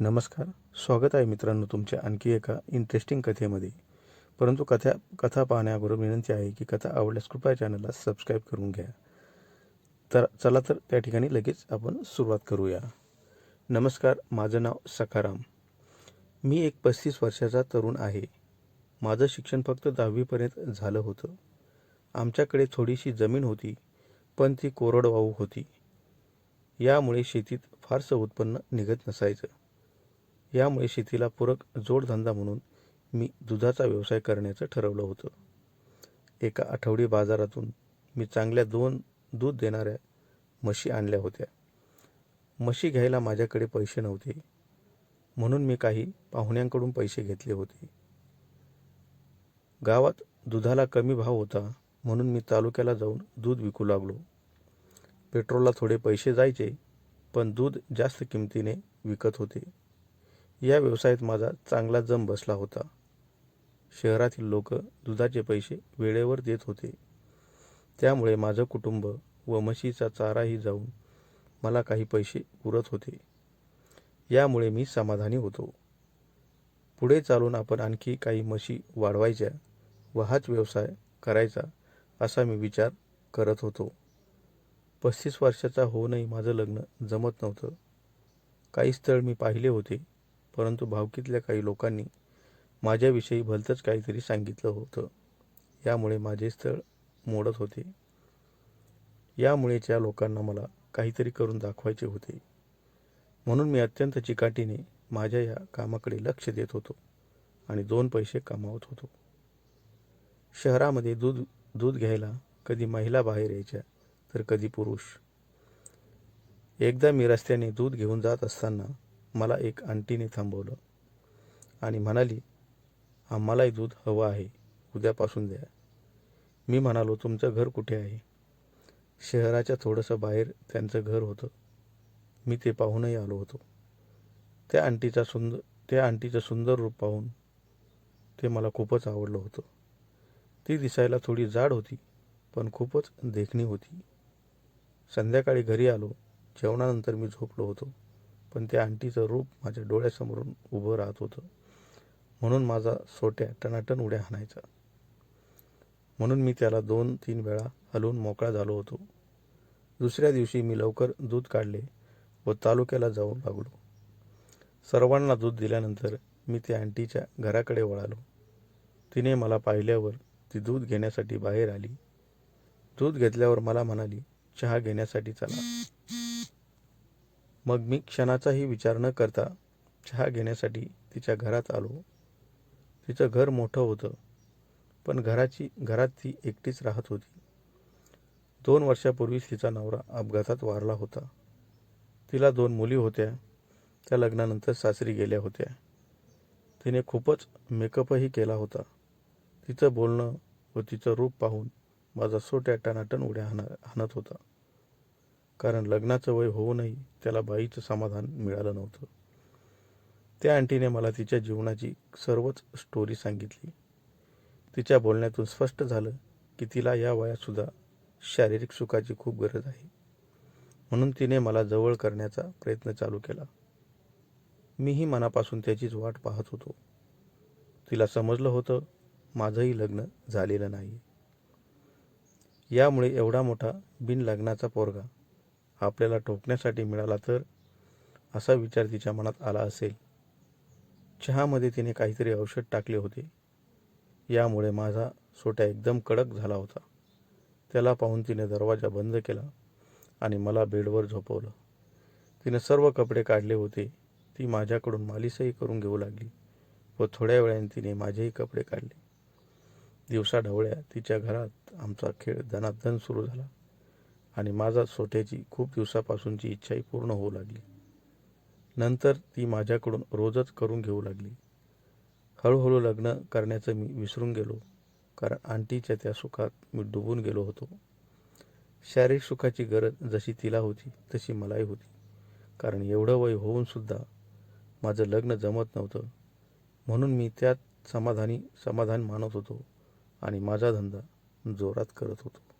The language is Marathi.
नमस्कार. स्वागत आहे मित्रांनो तुमच्या आणखी एका इंटरेस्टिंग कथेमध्ये. परंतु कथा कथा पाहण्याबरोबर विनंती आहे की कथा आवडल्यास कृपया चॅनलला सबस्क्राईब करून घ्या. तर चला तर त्या ठिकाणी लगेच आपण सुरुवात करूया. नमस्कार माझं नाव सखाराम. मी एक पस्तीस वर्षाचा तरुण आहे. माझं शिक्षण फक्त दहावीपर्यंत झालं होतं. आमच्याकडे थोडीशी जमीन होती पण ती कोरडवाहू होती. यामुळे शेतीत फारसं उत्पन्न निघत नसायचं. यामुळे शेतीला पूरक जोडधंदा म्हणून मी दुधाचा व्यवसाय करण्याचं ठरवलं होतं. एका आठवडी बाजारातून मी चांगल्या दोन दूध देणाऱ्या म्हशी आणल्या होत्या. म्हशी घ्यायला माझ्याकडे पैसे नव्हते. म्हणून मी काही पाहुण्यांकडून पैसे घेतले होते. गावात दुधाला कमी भाव होता म्हणून मी तालुक्याला जाऊन दूध विकू लागलो. पेट्रोलला थोडे पैसे जायचे पण दूध जास्त किमतीने विकत होते. या व्यवसायात माझा चांगला जम बसला होता. शहरातील लोक दुधाचे पैसे वेळेवर देत होते. त्यामुळे माझं कुटुंब व म्हशीचा चाराही जाऊन मला काही पैसे उरत होते. यामुळे मी समाधानी होतो. पुढे चालून आपण आणखी काही म्हशी वाढवायच्या व हाच व्यवसाय करायचा असा मी विचार करत होतो. पस्तीस वर्षाचा होऊनही माझं लग्न जमत नव्हतं. काही स्थळ मी पाहिले होते. परंतु भावकीतल्या काही लोकांनी माझ्याविषयी भलतंच काहीतरी सांगितलं होतं. यामुळे माझे स्थळ मोडत होते. यामुळे त्या लोकांना मला काहीतरी करून दाखवायचे होते. म्हणून मी अत्यंत चिकाटीने माझ्या या कामाकडे लक्ष देत होतो आणि दोन पैसे कमावत होतो. शहरामध्ये दूध दूध घ्यायला कधी महिला बाहेर यायच्या तर कधी पुरुष. एकदा मी रस्त्याने दूध घेऊन जात असताना मला एक आंटीने थांबवलं आणि म्हणाली आम्हालाही दूध हवं आहे उद्यापासून द्या. मी म्हणालो तुमचं घर कुठे आहे? शहराच्या थोडंसं बाहेर त्यांचं घर होतं. मी ते पाहूनही आलो होतो. त्या आंटीचा सुंदर त्या आंटीचं सुंदर रूप पाहून ते मला खूपच आवडलं होतं. ती दिसायला थोडी जाड होती पण खूपच देखणी होती. संध्याकाळी घरी आलो. जेवणानंतर मी झोपलो होतो. पण त्या आंटीचं रूप माझ्या डोळ्यासमोरून उभं राहत होतं. म्हणून माझा सोट्या टनाटन उड्या हाणायचा. म्हणून मी त्याला दोन तीन वेळा हलवून मोकळा झालो होतो. दुसऱ्या दिवशी मी लवकर दूध काढले व तालुक्याला जाऊ लागलो. सर्वांना दूध दिल्यानंतर मी त्या आंटीच्या घराकडे वळालो. तिने मला पाहिल्यावर ती दूध घेण्यासाठी बाहेर आली. दूध घेतल्यावर मला म्हणाली चहा घेण्यासाठी चला. मग मी क्षणाचाही विचार न करता चहा घेण्यासाठी तिच्या घरात आलो. तिचं घर मोठं होतं पण घराची घरात ती एकटीच राहत होती. दोन वर्षापूर्वीच तिचा नवरा अपघातात वारला होता. तिला दोन मुली होत्या. त्या लग्नानंतर सासरी गेल्या होत्या. तिने खूपच मेकअपही केला होता. तिचं बोलणं व तिचं रूप पाहून माझा सोट्या टनाटन उड्या हाणा हाणत होता. कारण लग्नाचं वय होऊनही त्याला बाईचं समाधान मिळालं नव्हतं. त्या आंटीने मला तिच्या जीवनाची सर्वच स्टोरी सांगितली. तिच्या बोलण्यातून स्पष्ट झालं की तिला या वयातसुद्धा शारीरिक सुखाची खूप गरज आहे. म्हणून तिने मला जवळ करण्याचा प्रयत्न चालू केला. मीही मनापासून त्याचीच वाट पाहत होतो. तिला समजलं होतं माझंही लग्न झालेलं नाही. यामुळे एवढा मोठा बिन लग्नाचा पोरगा आपल्याला टोकण्यासाठी मिळाला तर? असा विचार तिच्या मनात आला असेल. चहामध्ये तिने काहीतरी औषध टाकले होते. यामुळे माझा सोट्या एकदम कडक झाला होता. त्याला पाहून तिने दरवाजा बंद केला आणि मला बेडवर झोपवलं. तिने सर्व कपडे काढले होते. ती माझ्याकडून मालिशही करून घेऊ लागली व थोड्या वेळाने तिने माझेही कपडे काढले. दिवसा ढवळ्या तिच्या घरात आमचा खेळ धनाधन सुरू झाला. आणि माझा सोट्याची खूप दिवसापासूनची इच्छाही पूर्ण होऊ लागली. नंतर ती माझ्याकडून रोजच करून घेऊ लागली. हळूहळू लग्न करण्याचं मी विसरून गेलो कारण आंटीच्या त्या सुखात मी डुबून गेलो होतो. शारीरिक सुखाची गरज जशी तिला होती तशी मलाही होती. कारण एवढं वय होऊनसुद्धा माझं लग्न जमत नव्हतं. म्हणून मी त्यात समाधानी समाधान मानत होतो आणि माझा धंदा जोरात करत होतो.